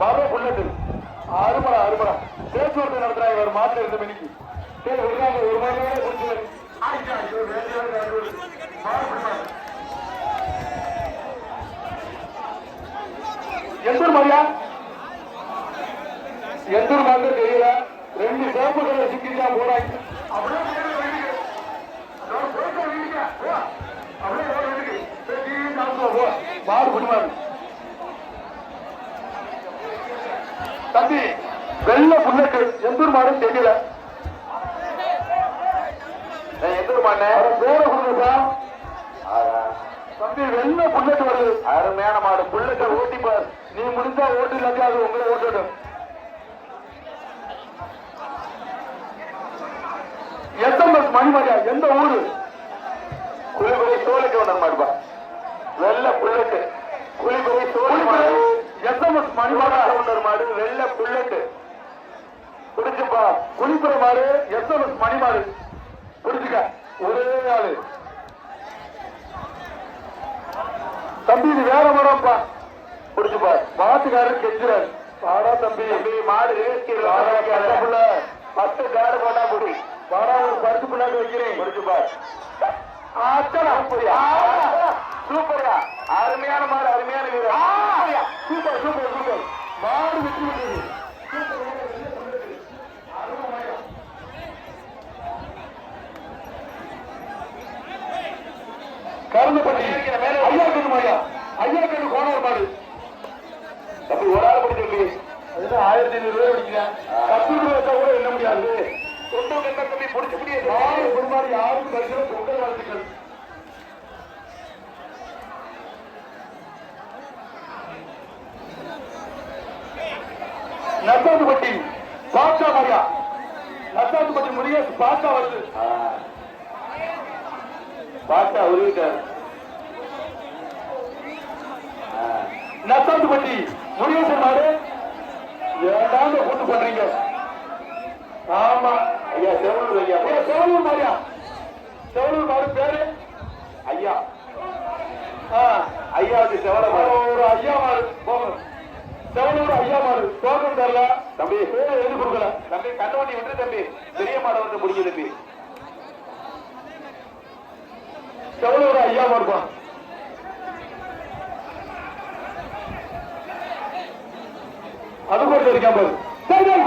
மரோ புல்லட்டு அருமரா அருமரா பேச்சுவார்த்தை நடத்துறாங்க ஒரு மாட்டுல இருந்த மணிக்கு சரி விடுறாங்க ஒரு மணி நேரம் குடிச்சு எந்த மாதிரியா எந்த மாதிரி தெரியல. ரெண்டு சேப்பு சிக்கிதான் போறாங்க. அப்படியே போயிட்டு வீட்டுக்கு. அதோட போயிட்டு வீட்டுக்கு. போ. அப்படியே போய் வீட்டுக்கு. போய் டீ சாப்பிட்டு போ. மாடு குடிமாடு தம்பி வெள்ள புல்லட்டு எந்தூர் மாடு தெரியல. எந்தூர் மாடு பேர கொடுங்கப்பா தம்பி வெள்ள புல்லட் வருது. அருமையான மாடு. புல்லட்டை ஓட்டி நீ முடிஞ்சா ஓட்டு இல்லாட்டி அது உங்களை ஓட்டட்டும் எஸ்எம்எஸ் மணிமரியா எந்த ஊரு? குளிபுரை சோலைக்கு ஒன்று மாடுப்பா வெள்ள புல்லட்டு. குளிபுரை சோலை எஸ்எம்எஸ் மணிமாடா ஒன்று மாடு. வெள்ள புல்லட்டு. குளிப்புற மாடு எஸ்எம்எஸ் மணிமாடு புடிச்சுக்க ஒரே ஆளு. தம்பி இது வேற மரம்ப்பா. புடிச்சுப்பா மாட்டுக்காரர் கெஞ்சுறாரு. பாடா தம்பி. தம்பி மாடு பத்து காடு போட்டா புடி பாடா ஒரு பருத்து பிள்ளாக்கு வைக்கிறேன். புடிச்சுப்பா சூப்பர்யா. அருமையான மாடு அருமையான வீரர். Super super super. மாடு வெற்றி கருந்தப்பட்டி ஐயா கண்ணு மாயா. ஐயா கண்ணு கோணர் மாடு. தம்பி ஒரு ஆள் படி தம்பி. அதுதான் ஆயிரத்தி ஐநூறு ரூபாய் பிடிக்கிறேன் பத்து ரூபாய் வச்சா கூட என்ன முடியாது. தொண்டு கண்ண தம்பி பிடிச்ச முடியாது ஆறு குடும்பம் யாரும் பரிசு பொங்கல் வாழ்த்துக்கள். நசாந்துப்பட்டி பாட்சா மாரியா நசாந்துப்பட்டி முருகேஷ் பாட்சா வருது. பாட்டா உருவிட்டார் நத்தாந்துப்பட்டி முருகேசன் நாடு ஏடாங்க கூட்டு பண்றீங்க ஆமா. ஐயா செவலூர் ஐயா. ஐயா செவலூர் மாதிரியா செவலூர் மாடு பேரு? ஐயா. ஆ ஐயாவுக்கு செவல ஒரு ஐயா மாடு. போகணும் செவலூர் ஐயா மாடு. போகணும் தரல தம்பி பேர் எழுதி கொடுக்கல. தம்பி கண்ணவண்டி விட்டு தம்பி. பெரிய மாடை வந்து முடிஞ்சு தம்பி. செவலூர் ஐயா மாடுப்பா அது பாரு. சரி, சரி.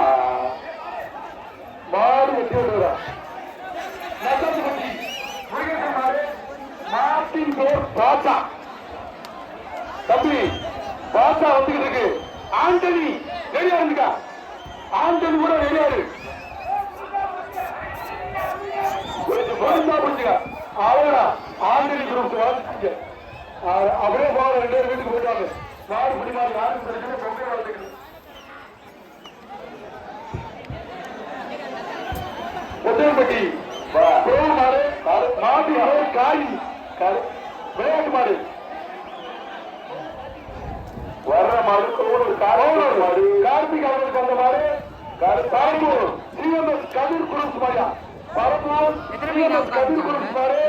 மாடு வெட்டி விடுறா. மாட்டின் பேர் தம்பி பாசா வந்துகிட்டு இருக்கு. ஆண்டனி ரெடியா இருந்துக்கா? ஆண்டனி கூட ரெடியா இருக்கு அப்படியே போக ரெண்டு பேரும் வீட்டுக்கு போயிட்டாங்க மாடு பிடி மாடு யாரும் பிரச்சனை பொங்கல் ஒத்தையம்பட்டி கோவில் மாடு. மாட்டு மாடு காளி. விளையாட்டு மாடு. வர்ற மாடு கோவில் மாடு. கார்த்திக் அவர்களுக்கு வந்த மாடு. பரம்பூர் சிஎம்எஸ் கதிர் குரூப் மாடியா பரம்பூர் சிஎம்எஸ் கதிர் குரூப் மாடு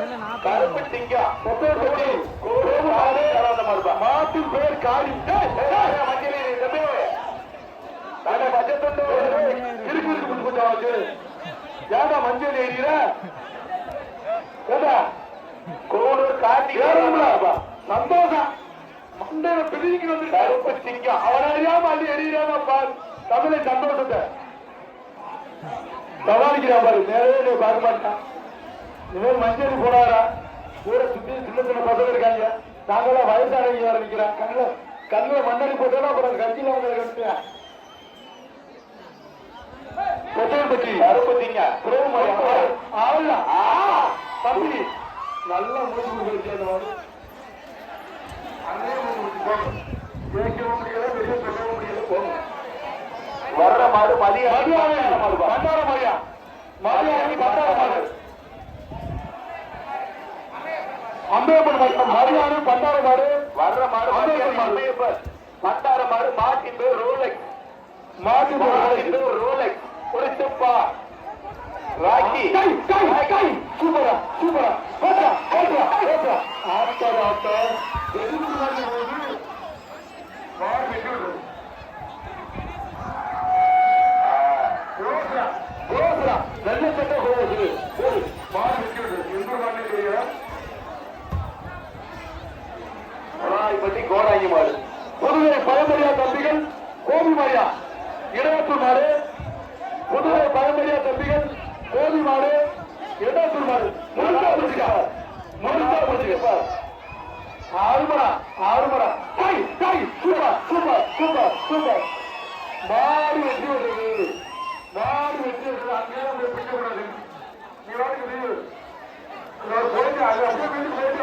கருப்பு கோவில் மாடு மாட்டின் பேர் ஆச்சு ஏடா மஞ்சள் ஏறிய ஏடா கோடூர் காட்டி சந்தோஷம். மண்டையில பிரிஞ்சு வந்து கருப்பு சிங்கம் அவன் அறியாம அள்ளி எறிகிறான் பார். தமிழை சந்தோஷத்தை. சமாளிக்கிறான் பாரு. நேரே பார்க்க மாட்டான் இவன் மஞ்சள் போடாரா கூட சுத்தி சின்ன சின்ன பசங்க இருக்காங்க. நாங்களாம் வயசானவங்க வேற நிக்கிறேன் கண்ணுல கண்ணுல மண்ணடி போட்டோம் அப்புறம் கட்சியில வந்து அறுபத்திங்க ஆவல தம்பி. நல்லா முடிச்சு கொடுத்து அந்த மாதிரி? முடிச்சு போங்க. வர்ற மாடு மதிய பண்டார மாடியா மதியாணி பண்டார மாடு அம்பேப்பன் மாடு மதியாணி பண்டார மாடு. வர்ற மாடு அம்பேப்பன் பண்டார மாடு மாட்டின் பேர் ரோலெக்ஸ். மாட்டு மாடு ரோலெக்ஸ். ஒரு செப்பா. ராக்கி. கை கை கை. சூப்பரா சூப்பரா. ஓட்டா ஓட்டா ஓட்டா ஆட்டா ஆட்டா எதுக்கு மாதிரி போகுது மாடு வெட்டி விடுறது ராணி மாடு புதுவை பழமரியா தம்பிகள் கோபி மாயா இடையத்தூர் மாடு புதுவை பழமரியா தம்பிகள் கோபி மாடு இடையத்தூர் மாடு முழுசா பிடிச்சிக்கார் முழுசா பிடிச்சிக்கார் ஆறுமரா ஆறுமரா. டாய் டாய் சூப்பர் சூப்பர் சூப்பர் சூப்பர். மாடு வெற்றி வருது மாடு வெற்றி வருது அங்கேயே போய் பிடிக்கக்கூடாது நீ வாட்டுக்கு போயிட்டு அது அப்படியே போயிட்டு